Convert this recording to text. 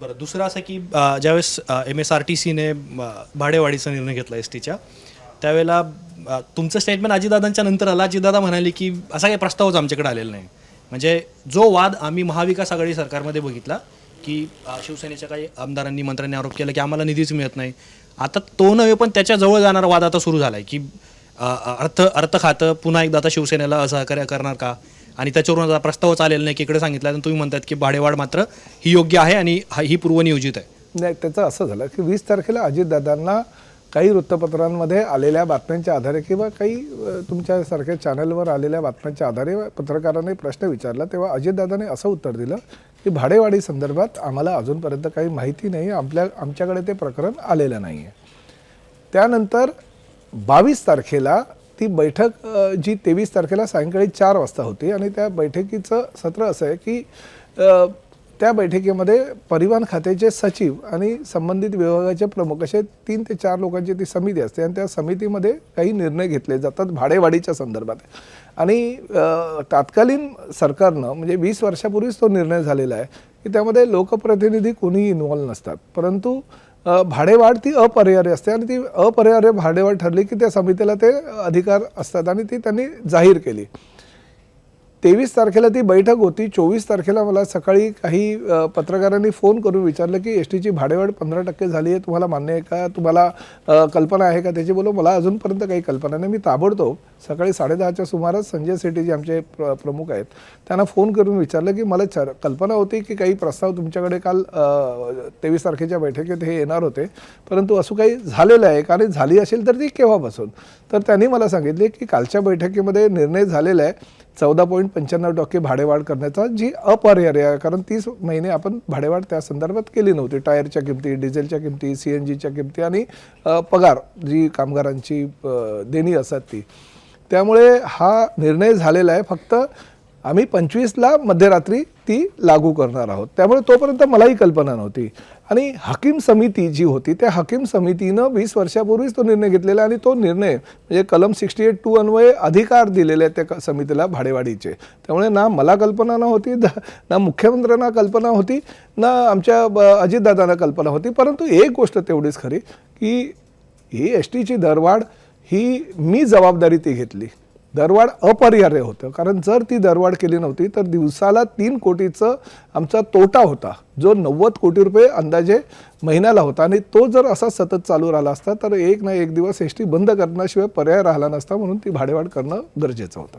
बरं दुसरं असं की अ, ज्यावेळेस एम एस आर टी सीने भाडेवाढीचा निर्णय घेतला एस टीच्या त्यावेळेला अ, तुमचं स्टेटमेंट अजितदादांच्या नंतर आला. अजितदादा म्हणाले की असा काही प्रस्तावच आमच्याकडे आलेला नाही. म्हणजे जो वाद आम्ही महाविकास आघाडी सरकारमध्ये बघितला की अ, शिवसेनेच्या काही आमदारांनी मंत्र्यांनी आरोप केला की आम्हाला निधीच मिळत नाही. आता तो नव्हे पण त्याच्याजवळ जाणारा वाद आता सुरू झाला आहे की अ, अर्थ अर्थ खातं पुन्हा एकदा आता शिवसेनेला असहकार्य करणार का? आणि त्याच्यावरून आता प्रस्तावच आलेला नाही की इकडे सांगितलं आणि तुम्ही म्हणतात की भाडेवाढ मात्र ही योग्य आहे आणि हा- ही पूर्वनियोजित आहे. नाही त्याचं असं झालं की वीस तारखेला अजितदादांना काही वृत्तपत्रांमध्ये आलेल्या बातम्यांच्या आधारे किंवा काही अ, तुमच्यासारख्या चॅनलवर आलेल्या बातम्यांच्या आधारे पत्रकारांनी प्रश्न विचारला तेव्हा अजितदादाने असं उत्तर दिलं की भाडेवाढी संदर्भात आम्हाला अजूनपर्यंत काही माहिती नाही आपल्या आमच्याकडे ते प्रकरण आलेलं नाही आहे त्यानंतर बावीस तारखेला ती बैठक जी तेवीस तारखेला सायंकाळी चार वाजता होती आणि त्या बैठकीचं सत्र असं आहे की त्या बैठकीमध्ये परिवहन खात्याचे सचिव आणि संबंधित विभागाचे प्रमुख असे तीन ते चार लोकांची ती समिती असते आणि त्या समितीमध्ये काही निर्णय घेतले जातात भाडेवाढीच्या संदर्भात. आणि तात्कालीन सरकारनं म्हणजे वीस वर्षापूर्वीच तो निर्णय झालेला आहे की त्यामध्ये लोकप्रतिनिधी कोणीही इन्व्हॉल्व नसतात. परंतु भाडेवाढ ती अपरिहार्य असते आणि ती अपरिहार्य भाडेवाढ ठरली की त्या समितीला ते अधिकार असतात आणि ती त्यांनी जाहीर केली. तेवीस तारखेला ती बैठक होती. चोवीस तारखेला मला सकाळी काही पत्रकारांनी फोन करून विचारलं की एस टीची भाडेवाढ पंधरा टक्के झाली आहे तुम्हाला मान्य आहे का? तुम्हाला कल्पना आहे का? त्याची बोलो मला अजूनपर्यंत काही कल्पना नाही. मी ताबडतोब सकाळी साडेदहाच्या सुमारास संजय सेठी जे आमचे प्र प्रमुख आहेत. त्यांना फोन करून विचारलं की मला चर कल्पना होती की काही प्रस्ताव तुमच्याकडे काल तेवीस तारखेच्या बैठकीत हे येणार होते. परंतु असं काही झालेलं आहे का? झाली असेल तर ती केव्हापासून? तर त्यांनी मला सांगितले की कालच्या बैठकीमध्ये निर्णय झालेला आहे. चौदा पॉईंट पंच्याण्णव टक्के भाडेवाढ करण्याचा जी अपरिहार्य आहे कारण तीस महिने आपण भाडेवाढ त्या संदर्भात केली नव्हती. टायरच्या किमती डिझेलच्या किमती सी एन जीच्या किमती आणि पगार जी कामगारांची देणी असतात ती. त्यामुळे हा निर्णय झालेला आहे. फक्त आम्ही पंचवीसला मध्यरात्री ती लागू करणार आहोत. त्यामुळे तोपर्यंत मलाही कल्पना नव्हती. आणि हकीम समिती जी होती त्या हकीम समितीनं वीस वर्षापूर्वीच तो निर्णय घेतलेला आणि तो निर्णय म्हणजे कलम सिक्स्टी एट टू अन्वये अधिकार दिलेले आहेत त्या समितीला भाडेवाडीचे त्यामुळे ना मला कल्पना नव्हती द- ना मुख्यमंत्र्यांना कल्पना होती ना आमच्या ब- अजितदादांना कल्पना होती. परंतु एक गोष्ट तेवढीच खरी की ही एस टीची दरवाढ ही मी जबाबदारी ती घेतली. दरवाढ अपरिहार्य होतं. कारण जर ती दरवाढ केली नव्हती तर दिवसाला तीन कोटीचं आमचा तोटा होता. जो नव्वद कोटी रुपये अंदाजे महिन्याला होता. आणि तो जर असा सतत चालू राहिला असता तर एक ना एक दिवस एस टी बंद करण्याशिवाय पर्याय राहिला नसता म्हणून ती भाडेवाढ करणं गरजेचं होतं.